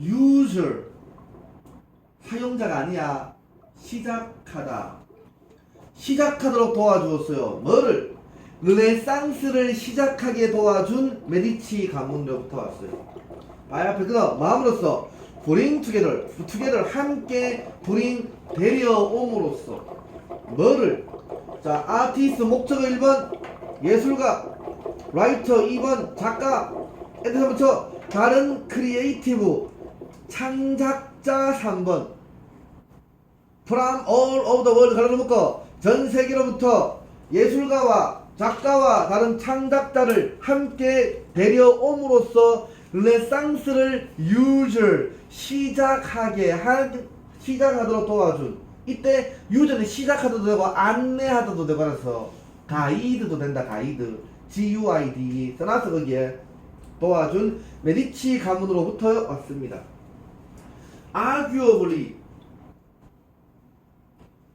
user 사용자가 아니야. 시작하다. 시작하도록 도와주었어요. 뭐를? 르네상스를 시작하게 도와준 메디치 가문으로부터 왔어요. 아 앞에 그거 마음으로써. Bring together. Together 함께 bring 데려옴으로써. 뭐를? 자 아티스트 목적어 1번 예술가. 라이터 2번 작가. 에드서부터 다른 크리에이티브 창작자 3번. From all over the world 묶어. 전 세계로부터 예술가와 작가와 다른 창작자를 함께 데려옴으로써 르네상스를 user 시작하게 한 시작하도록 도와준. 이때 유저는 시작하도 되고 안내하도 되고 그래서 가이드도 된다 가이드. GUID 써놨어 거기에 도와준 메디치 가문으로부터 왔습니다 arguably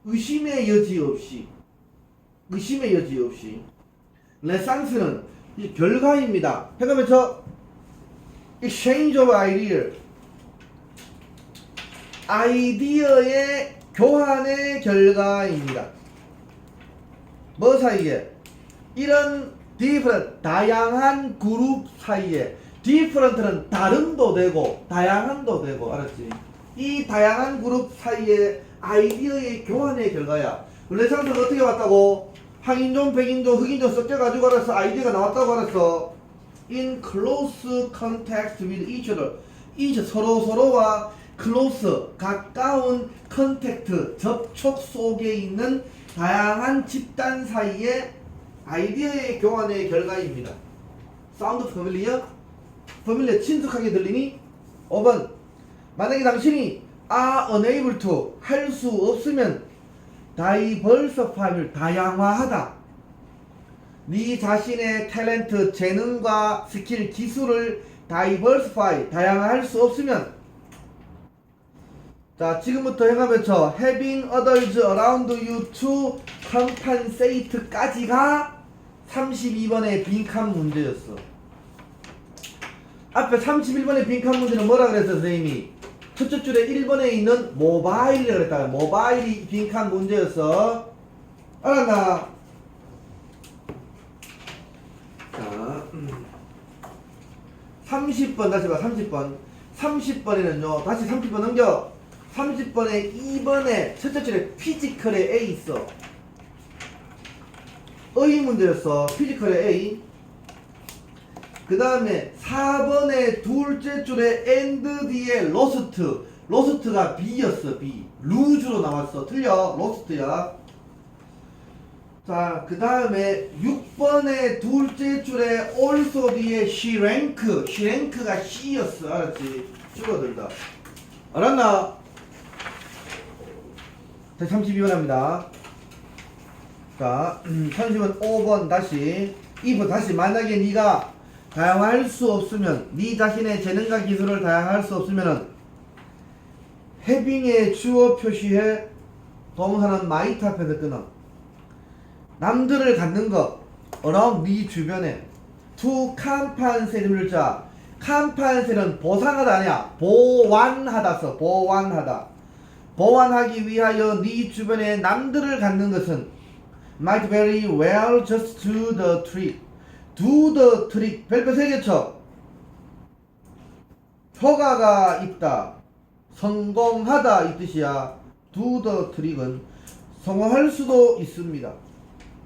의심의 여지 없이 의심의 여지 없이 레상스는 이 결과입니다. 해가면 저 exchange of idea 아이디어의 교환의 결과입니다. 뭐 사이에 이런 different 다양한 그룹 사이에 different는 다름도 되고 다양한도 되고 알았지? 이 다양한 그룹 사이에 아이디어의 교환의 결과야. 르네상스는 어떻게 왔다고? 황인종, 백인종, 흑인종 섞여가지고 알았어. 아이디어가 나왔다고 알았어. In close contact with each other. each 서로 서로와 close 가까운 컨택트 접촉 속에 있는 다양한 집단 사이의 아이디어의 교환의 결과입니다. 사운드 familiar? familiar 친숙하게 들리니? 5번 만약에 당신이 are unable to 할 수 없으면 diversify를 다양화하다. 네 자신의 탤런트, 재능과 스킬, 기술을 diversify 다양화할 수 없으면 자 지금부터 해가면서 having others around you to compensate까지가 32번의 빈칸 문제였어. 앞에 31번의 빈칸 문제는 뭐라 그랬어 선생님이? 첫째 줄에 1번에 있는 모바일이라고 그랬다. 모바일이 빈칸 문제였어. 알았나? 자, 음. 30번 다시 봐. 30번. 30번에는요. 다시 30번 넘겨. 30번에 2번에 첫째 줄에 피지컬에 A 있어. 의 문제였어. 피지컬에 A. 그 다음에 4번의 둘째 줄에 and 뒤에 로스트 로스트가 B였어 B. 루즈로 나왔어. 틀려. 로스트야. 자 그 다음에 6번의 둘째 줄에 also 뒤에 she rank가 C였어. 알았지? 줄어들다. 알았나? 자 32번 합니다. 자 30번 5번 다시. 2번 다시. 만약에 네가 다양할 수 없으면 네 자신의 재능과 기술을 다양할 수 없으면은 해빙의 주어 표시해 동사는 might 앞에서 끊어. 남들을 갖는 것 around 네 주변에 to compensate 물자. compensate는 보상하다 아니야. 보완하다 써 보완하다. 보완하기 위하여 네 주변에 남들을 갖는 것은 might very well just do the trick the trick. 별표 3개 쳐. 효과가 있다. 성공하다 이 뜻이야. The trick은 성공할 수도 있습니다.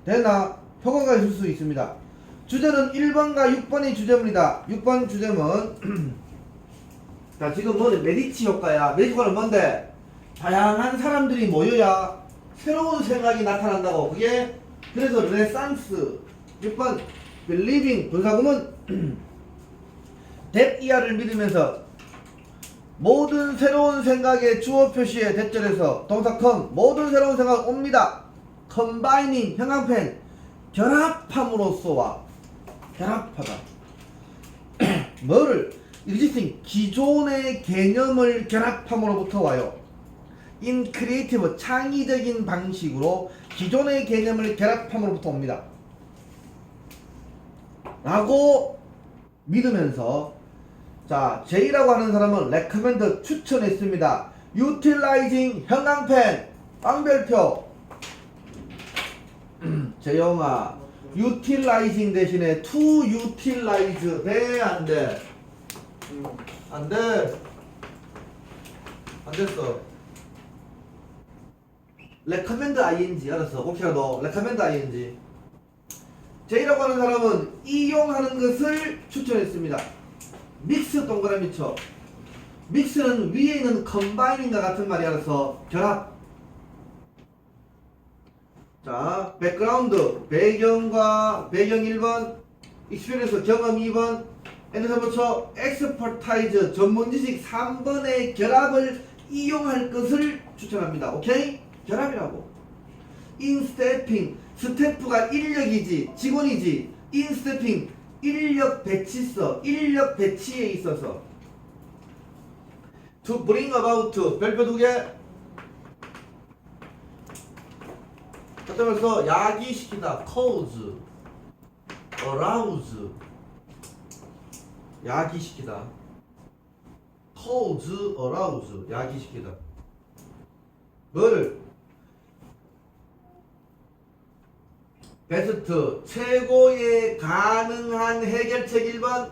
되나 효과가 있을 수 있습니다. 주제는 1번과 6번이 주제입니다. 6번 주제는 자 지금 뭐는 메디치 효과야. 메디치 효과는 뭔데? 다양한 사람들이 모여야 새로운 생각이 나타난다고. 그게 그래서 르네상스. 6번 believing 분사구문 that 이하를 믿으면서 모든 새로운 생각의 주어 표시의 대절에서 동사 come 모든 새로운 생각 옵니다. combining 형광펜 결합함으로써와 결합하다. 뭐를 existing 기존의 개념을 결합함으로부터 와요. in creative 창의적인 방식으로 기존의 개념을 결합함으로부터 옵니다. 라고 믿으면서 자, J라고 하는 사람은 recommend 추천했습니다. utilizing 형광펜 빵별표 재영아 utilizing 대신에 to utilize 돼? 안 돼? 안 돼? 안 됐어 recommend ing 알았어 너 recommend ing J라고 하는 사람은 이용하는 것을 추천했습니다. 믹스 동그라미 쳐. 믹스는 위에 있는 컴바인인과 같은 말이 알아서 결합. 자 백그라운드. 배경과 배경 1번 익스피리언스 경험 2번 엔드서 붙여 엑스퍼타이즈 전문 지식 3번의 결합을 이용할 것을 추천합니다. 오케이? 결합이라고. 인스태핑 스태프가 인력이지 직원이지 인스태핑 인력 배치서 인력 배치에 있어서. To bring about 별표 두개. 그다음에서 야기시키다. cause arouse. 야기시키다. cause arouse. 야기시키다. 뭐를 베스트 최고의 가능한 해결책 1번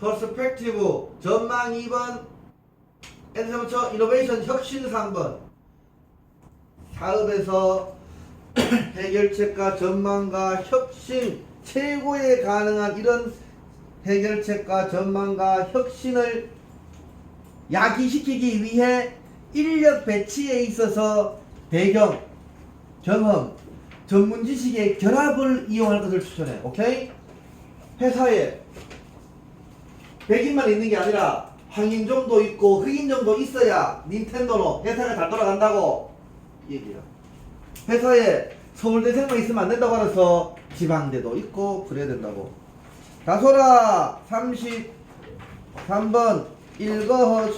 퍼스펙티브 전망 2번 엔서부터 이노베이션 혁신 3번. 사업에서 해결책과 전망과 혁신 최고의 가능한 이런 해결책과 전망과 혁신을 야기시키기 위해 인력 배치에 있어서 배경, 경험, 전문 지식의 결합을 이용할 것을 추천해. 오케이? 회사에 백인만 있는 게 아니라 황인종도 있고 흑인종도 있어야 닌텐도로 회사가 잘 돌아간다고 이 얘기야. 회사에 서울대생만 있으면 안 된다고 알아서 지방대도 있고 그래야 된다고. 다소라 33번 읽어줘. 혹은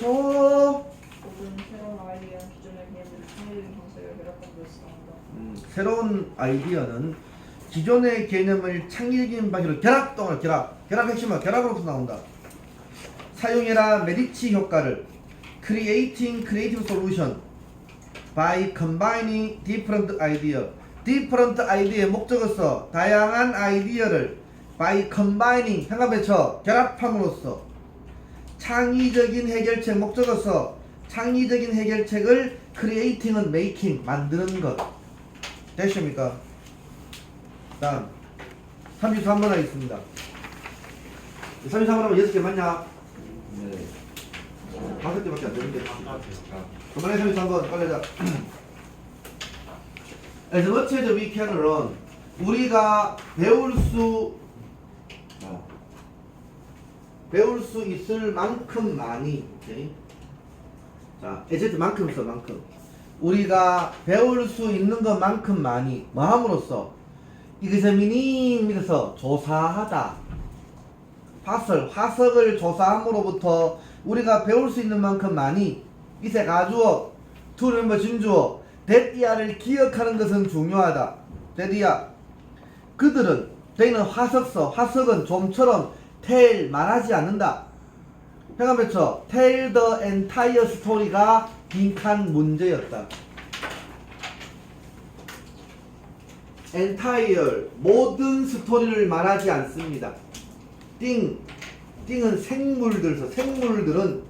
새로운 아이디어 기존의 개념을 창의적인 방식으로 결합하고 있습니다. 음, 새로운 아이디어는 기존의 개념을 창의적인 방식으로 결합 동을 결합 결합 핵심은 결합으로부터 나온다. 사용해라 메리치 효과를 creating creative solution by combining different idea. different idea의 목적으로서 다양한 아이디어를 by combining 현관배쳐 결합함으로써 창의적인 해결책 목적으로서 창의적인 해결책을 creating은 making 만드는 것 됐습니까? 다음 33번 하겠습니다 33번 하면 6개 맞냐? 네 5개밖에 안 되는데 그만해 33번 빨리 자 As much as we can learn 우리가 배울 수 어, 배울 수 있을 만큼 많이 오케이? 자, 에제트만큼 써 만큼 우리가 배울 수 있는 것만큼 많이 마음으로써 이것의 미닝 밑에서 조사하다 화설 화석을 조사함으로부터 우리가 배울 수 있는 만큼 많이 이세 가주어 투remember 진주어 데디아를 기억하는 것은 중요하다. 데디아 그들은 저희는 화석서 화석은 좀처럼 tell 말하지 않는다. 회관배쳐 tell the entire story가 빈칸 문제였다 entire 모든 스토리를 말하지 않습니다 띵 띵은 생물들서 생물들은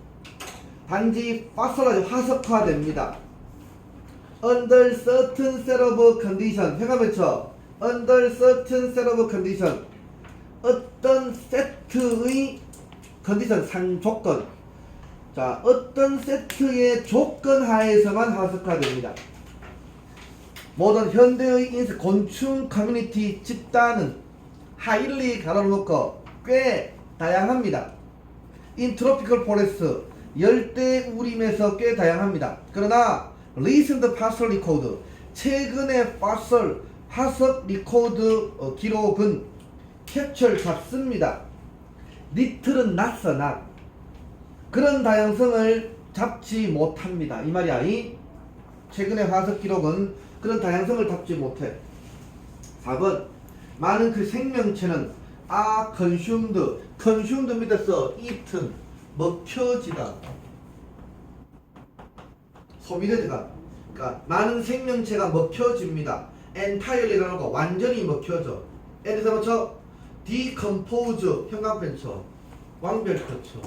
단지 파설하지 화석화됩니다 under certain set of condition 회관배쳐 under certain set of condition 어떤 세트의 컨디션 상 조건 자 어떤 세트의 조건 하에서만 화석화됩니다. 모든 현대의 인스 곤충 커뮤니티 집단은 하일리 가로놓고 꽤 다양합니다. 인트로피컬 포레스트 열대 우림에서 꽤 다양합니다. 그러나 리센트 파설 리코드 최근의 파설 화석 리코드 어, 기록은 캡처를 잡습니다. 리틀은 낯서 낫 그런 다양성을 잡지 못합니다 이 말이야 이 최근의 화석 기록은 그런 다양성을 잡지 못해 4번 많은 그 생명체는 are consumed. consumed. 먹혀지다. 소비되다. 그러니까 많은 생명체가 먹혀집니다. entirely라는 거 완전히 먹혀져. 예를 들어서 decompose 형광펜 쳐. 왕별표 쳐.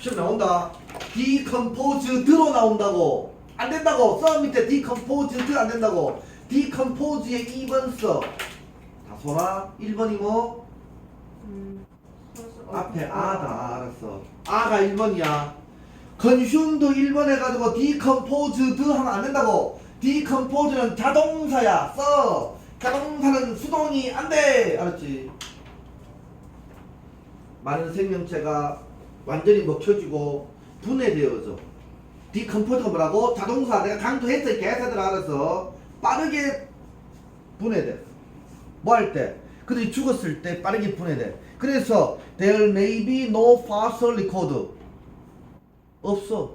시험 나온다. decomposed로 나온다고. 안 된다고. 써 밑에 decomposed 안 된다고. decompose의 2번 써. 다 소라. 1번이 뭐? 음, 앞에 어, 아다 알았어. 아가 1번이야. consumed 1번 해가지고 decomposed 하면 안 된다고. decompose는 자동사야. 써. 자동사는 수동이 안 돼. 알았지? 많은 생명체가 완전히 먹혀지고 분해되어져. decompose가 뭐라고? 자동사. 내가 강조했어. 개새들 알아서. 빠르게 분해돼. 뭐 할 때? 그들이 죽었을 때 빠르게 분해돼. 그래서 there may be no fossil record. 없어.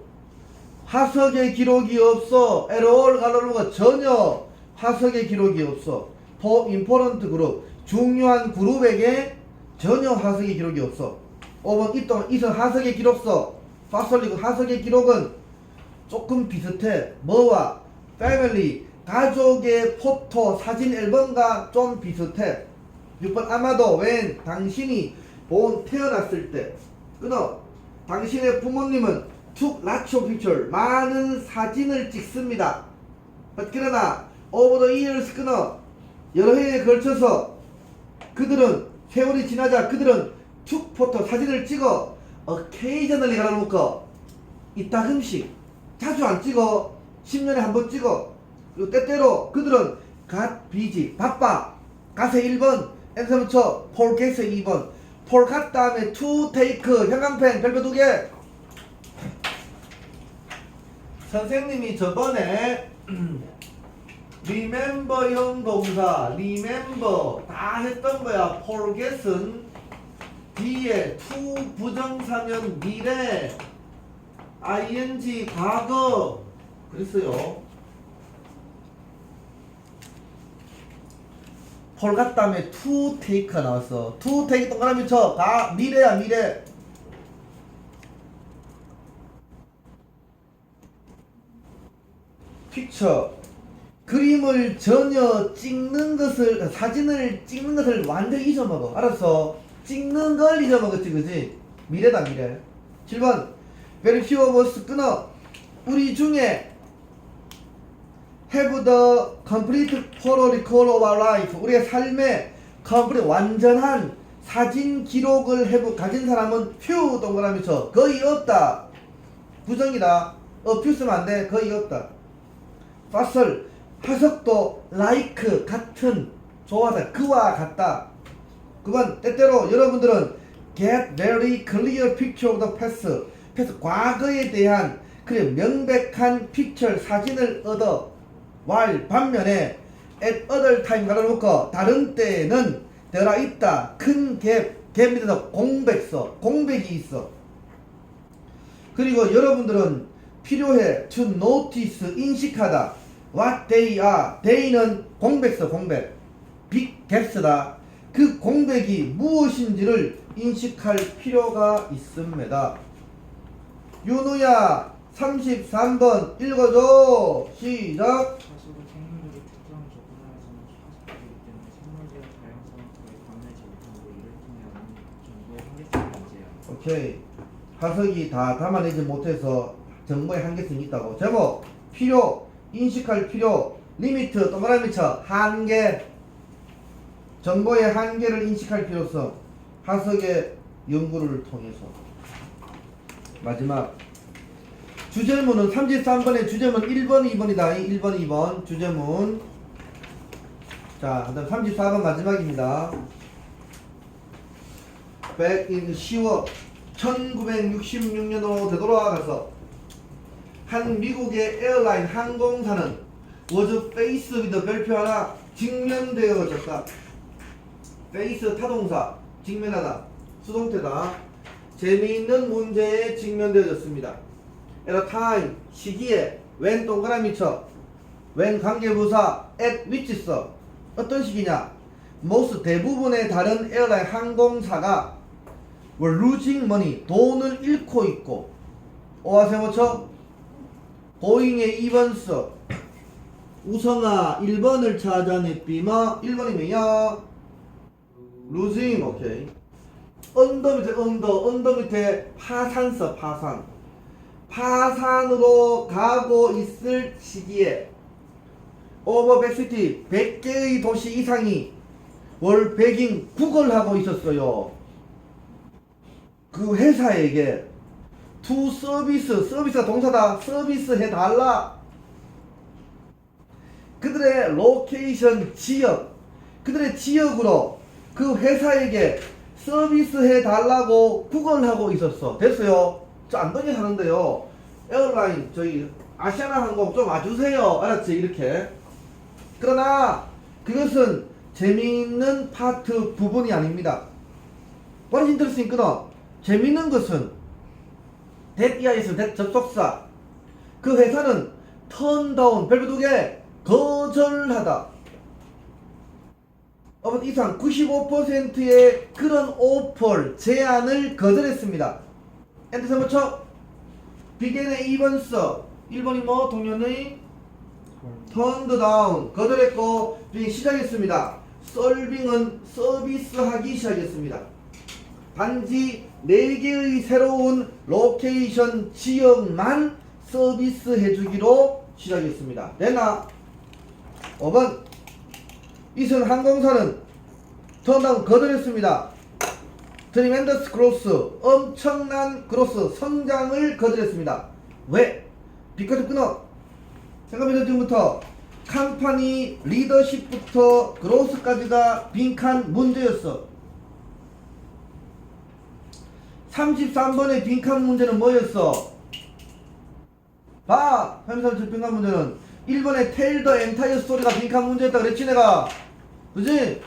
화석의 기록이 없어. at all 가로루가 전혀 화석의 기록이 없어. for important group. 중요한 그룹에게 전혀 화석의 기록이 없어. 5번 이동 이선 화석의 기록서. record 화석의 기록은 조금 비슷해. 뭐와 패밀리 가족의 포토 사진 앨범과 좀 비슷해. 6번 아마도 웬 당신이 본 태어났을 때 끊어 당신의 부모님은 lots of picture 많은 사진을 찍습니다. 그러나 over the years 끊어 여러 해에 걸쳐서 그들은 세월이 지나자 그들은 photo 사진을 찍어 occasionally 갈아놓고 이따금씩 자주 안 찍어. 10년에 한 번 찍어. 그리고 때때로 그들은 got busy 바빠. 가세 1번 엔서부터 forget에 2번. forgot 다음에 to take 형광펜 별표 두개. 선생님이 저번에 remember형 동사 remember 다 했던 거야. forget은 뒤에 to 부정사면 미래 ing 과거 그랬어요. forgot 다음에 to take가 나왔어. to take 동그라미 쳐. 다 미래야 미래. 픽처 그림을 전혀 찍는 것을 사진을 찍는 것을 완전히 잊어먹어 알았어 찍는 걸 잊어먹었지 그지? 미래다 미래. 7번. very few of us 끊어. 우리 중에 have the complete photo record of our life. 우리의 삶의 complete 완전한 사진 기록을 have 가진 사람은 few 동그라미 쳐. 거의 없다. 부정이다. 어 few 쓰면 안돼. 거의 없다. fossil 화석도 like 같은 좋아하다. 그와 같다 그건 때때로 여러분들은 get very clear picture of the past. past 과거에 대한 그래 명백한 picture 사진을 얻어 while 반면에 at other time 가로놓고 다른 때에는 들어 있다. 큰 갭, 갭 밑에서 공백서 공백이 있어. 그리고 여러분들은 필요해 to notice 인식하다. What they are. They는 공백서 공백. 빅 갭스다 그 공백이 무엇인지를 인식할 필요가 있습니다. 윤우야 33번 읽어줘. 시작. 사실은 생물들이 특정한 조건하에서는 화석이기 때문에 생물들의 다양성을 거의 관내지 못하고 이를 통해 어느 정도의 한계점이 문제야. 오케이. 화석이 다 담아내지 못해서 정보의 한계성이 있다고. 제목. 필요. 인식할 필요. 리미트. 동그라미 쳐. 한계 정보의 한계를 인식할 필요성 화석의 연구를 통해서. 마지막. 주제문은 33번의 주제문 1번 2번이다. 1번 2번 주제문. 자 그다음 34번 마지막입니다. Back in 10월 1966년으로 되돌아가서 한 미국의 에어라인 항공사는 was faced with 별표 하나 직면되어졌다. Face 타동사 직면하다 수동태다. 재미있는 문제에 직면되어졌습니다. a time 시기에 when 동그라미 쳐 when 관계부사 at 써 어떤 시기냐? most 대부분의 다른 에어라인 항공사가 were losing money 돈을 잃고 있고. 오하세모처 보잉의 2번서. 우성아 1번을 찾아냈비마. 1번이면요 losing 오케이 언더 밑에 언더 언더 밑에 파산서 파산 파산으로 가고 있을 시기에 오버 백시티 100개의 도시 이상이 월 백인 구걸하고 있었어요. 그 회사에게 투 서비스, 서비스가 동사다. 서비스 해달라. 그들의 로케이션 지역, 그들의 지역으로 그 회사에게 서비스 해 달라고 구걸하고 있었어. 됐어요. 저 안동에 사는데요. 에어라인 저희 아시아나 항공 좀 와주세요. 알았지? 이렇게. 그러나 그것은 재미있는 파트 부분이 아닙니다. What is interesting? 끊어. 재미있는 것은 that 이하에서 that 접속사 그 회사는 down 별표 두개 거절하다. 어, 이상 95%의 그런 오퍼 제안을 거절했습니다. 엔드 세모쳐 비겐의 2번 써 1번이 뭐 동료의 턴드 다운 거절했고 시작했습니다. 설빙은 서비스하기 시작했습니다. 단지 4개의 새로운 로케이션 지역만 서비스 해주기로 시작했습니다. 내나 5번 이승 항공사는 턴다운 거절했습니다. 트리멘더스 그로스 엄청난 그로스 성장을 거절했습니다. 왜? 비커트 끊어 생각해보자 지금부터 컴퍼니 리더십부터 그로스까지가 빈칸 문제였어 33번의 빈칸 문제는 뭐였어? 봐! 33번 빈칸 문제는 1번의 텔더 엔타이어 스토리가 빈칸 문제였다 그랬지 내가 그지?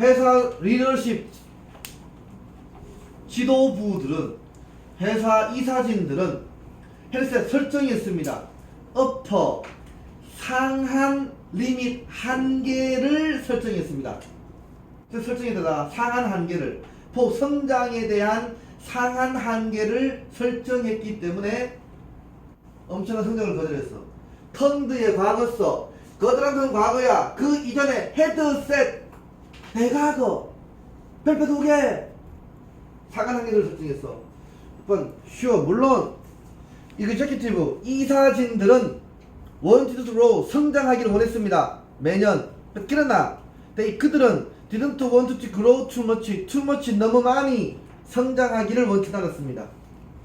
회사 리더십 지도부들은 회사 이사진들은 헬스에 설정했습니다. 어퍼 상한 리밋 한계를 설정했습니다. 그 설정에다가 상한 한계를 포 성장에 대한 상한 한계를 설정했기 때문에 엄청난 성장을 거절했어. 턴드의 과거서 건 과거야. 그 이전에 헤드셋 대과거 별표 두 개. 상한 한계를 설정했어. 6번 쉬어 물론 이그제큐티브 이사진들은 원티드 로 성장하기를 원했습니다. 매년 그러나 they 그들은 didn't want to grow too much too much 너무 많이 성장하기를 원치 않았습니다.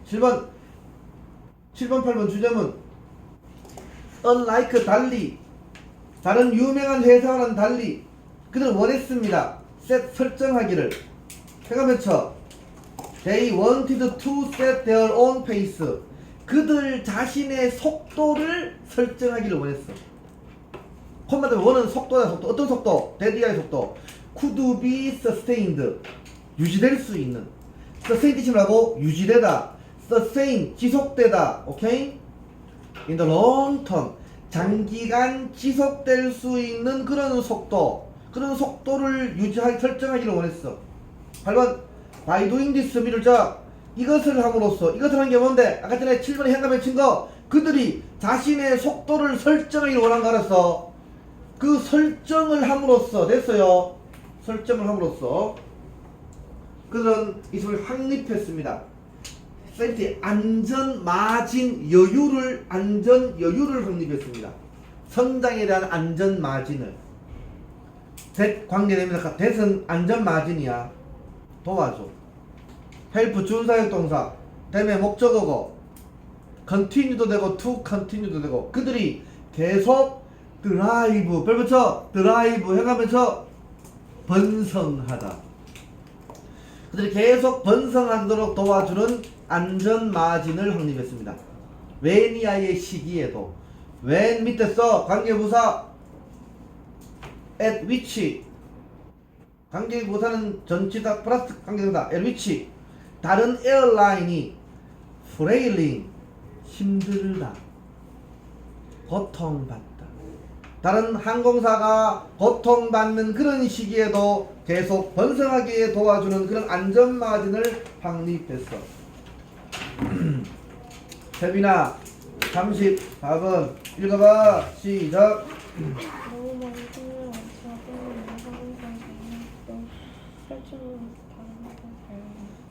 7번 7번 8번 주점은 unlike 달리 다른 유명한 회사와는 달리 그들은 원했습니다. set 설정하기를 해가면 쳐 They wanted to set their own pace. 그들 자신의 속도를 설정하기를 원했어. 콤마드 원은 속도야 속도. 어떤 속도? 데디아의 속도. Could be sustained. 유지될 수 있는. sustain 뜻이라고 유지되다. sustain 지속되다. 오케이? In the long term. 장기간 지속될 수 있는 그런 속도. 그런 속도를 유지하기 설정하기를 원했어. 8번 by doing this 미를 자 이것을 함으로써 이것을 한 게 뭔데 아까 전에 7번에 현감에 친거 그들이 자신의 속도를 설정하기를 원한 거라서 그 설정을 함으로써 됐어요 설정을 함으로써 그들은 이것을 확립했습니다 세이프티 안전 마진 여유를 안전 여유를 확립했습니다. 성장에 대한 안전 마진을. 대 관계됩니다 대선 안전 마진이야. 도와줘. 헬프 준사역 동사. 대매 목적어고 continue도 되고 to continue도 되고 그들이 계속 드라이브 별 붙여. 드라이브 해가면서 번성하다. 그들이 계속 번성하도록 도와주는 안전 마진을 확립했습니다. 웬이아의 시기에도 웬 밑에 써 관계부사 at which? 관계부사는 전치사 플러스 관계동사 at which? 다른 에어라인이 프레일링 힘들다 고통받다. 다른 항공사가 고통받는 그런 시기에도 계속 번성하게 도와주는 그런 안전마진을 확립했어. 세빈아 34번 읽어봐. 시작. 너무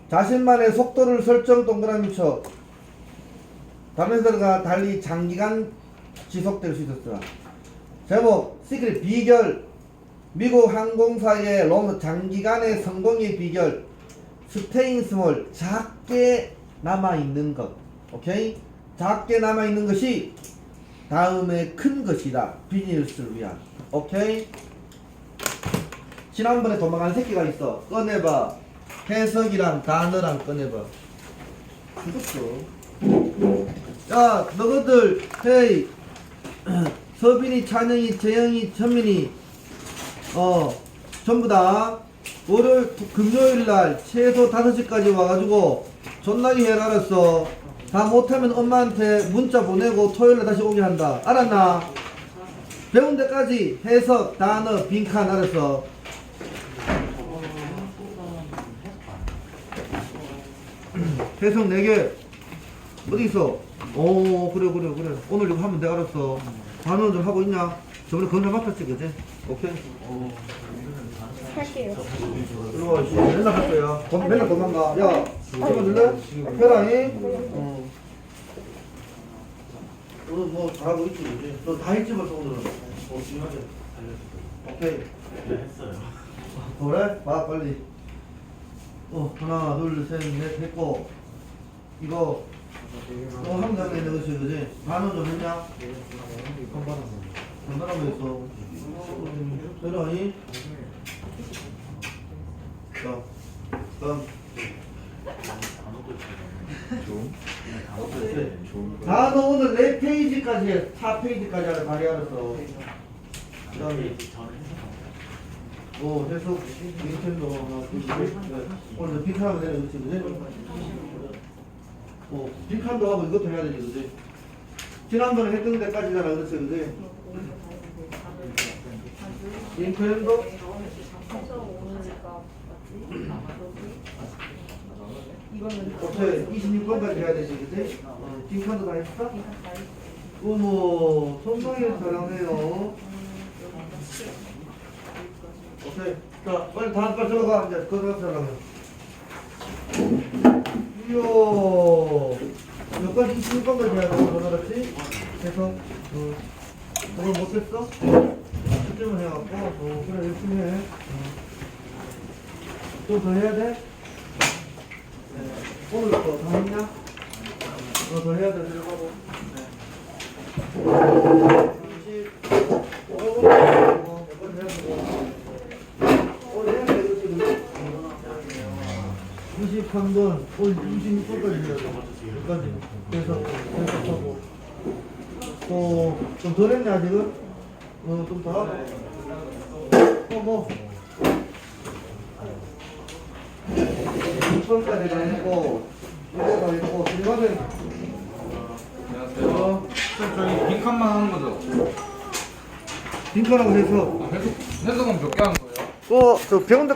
자신만의 속도를 설정 동그라미 쳐. 다른 회사가 달리 장기간 지속될 수 있었어 제목 시크릿 비결. 미국 항공사의 롱 장기간의 성공의 비결. 스테인 스몰 작게 남아있는 것 오케이? 작게 남아있는 것이 다음에 큰 것이다. 비즈니스를 위한 오케이? 지난번에 도망간 새끼가 있어. 꺼내봐. 해석이랑 단어랑 꺼내봐. 죽었어. 야 너희들 헤이. 서빈이 찬영이 재영이 천민이. 어 전부 다 월요일 금요일 날 최소 5시까지 와가지고 존나게 해라 알았어 다 못하면 엄마한테 문자 보내고 토요일에 다시 오게 한다 알았나? 배운 데까지 해석 단어 빈칸 알았어 해석 4개 어디 있어? 오 그래 그래 그래 오늘 이거 하면 내가 알았어 단어 좀 하고 있냐? 저번에 건강 맡았지 그지? 오케이 할게요. 일로 와, 씨. 맨날 할 거야. 도, 맨날 도망가. 야, 찍어줄래? 해라잉. 어. 오늘 뭐 잘하고 있지, 그지? 너다 했지 벌써 오늘은. 어, 중요하게. 오케이. 했어요. 그래? 봐, 빨리. 어, 하나, 둘, 셋, 넷, 했고. 이거, 또 하면 되는 것이, 그지? 반응 좀 했냐? 얼마나 했어? 해라 잉. 자, 다음. 단어 오늘 네 페이지까지 해. 4 페이지까지 하라 다리 알았어. 그다음에 뭐 해석 닌텐도 셋. 오늘 빈칸하면 되는 거지 그지? 어 빈칸도 하고 이것도 해야 되지 그지? 지난번에 했던 데까지잖아 그렇지 그지? 닌텐도 해서 오니까 맞지? 이거는 오케이 26번까지 해야 되지 그지? 어, 빈칸도 다 했어? 어머 손상이 잘하네요 오케이 자 빨리 다음 거 들어가 이제 그거 들어가면 이야 여기까지 26번까지 해야 되는 거 알았지? 그래서 어, 그걸 못했어? 수점을 해갖고 어, 그래 열심히 해좀더 해야 돼? 네. 오늘 거다 했냐? 어, 더 해야 돼 들어가고 이십 한 번, 오늘 26번까지 해야 돼. 여기까지. 그래서, 그래서 하고. 또, 좀덜 했네, 아직은? 어, 좀 더? 어, 뭐. 6번까지 가 있고, 이거 가 있고, 들어가면, 어, 저희 빈칸만 하는 거죠? 빈칸하고 해서, 해석, 해석은 몇 개 하는 거예요? 어, 저 병원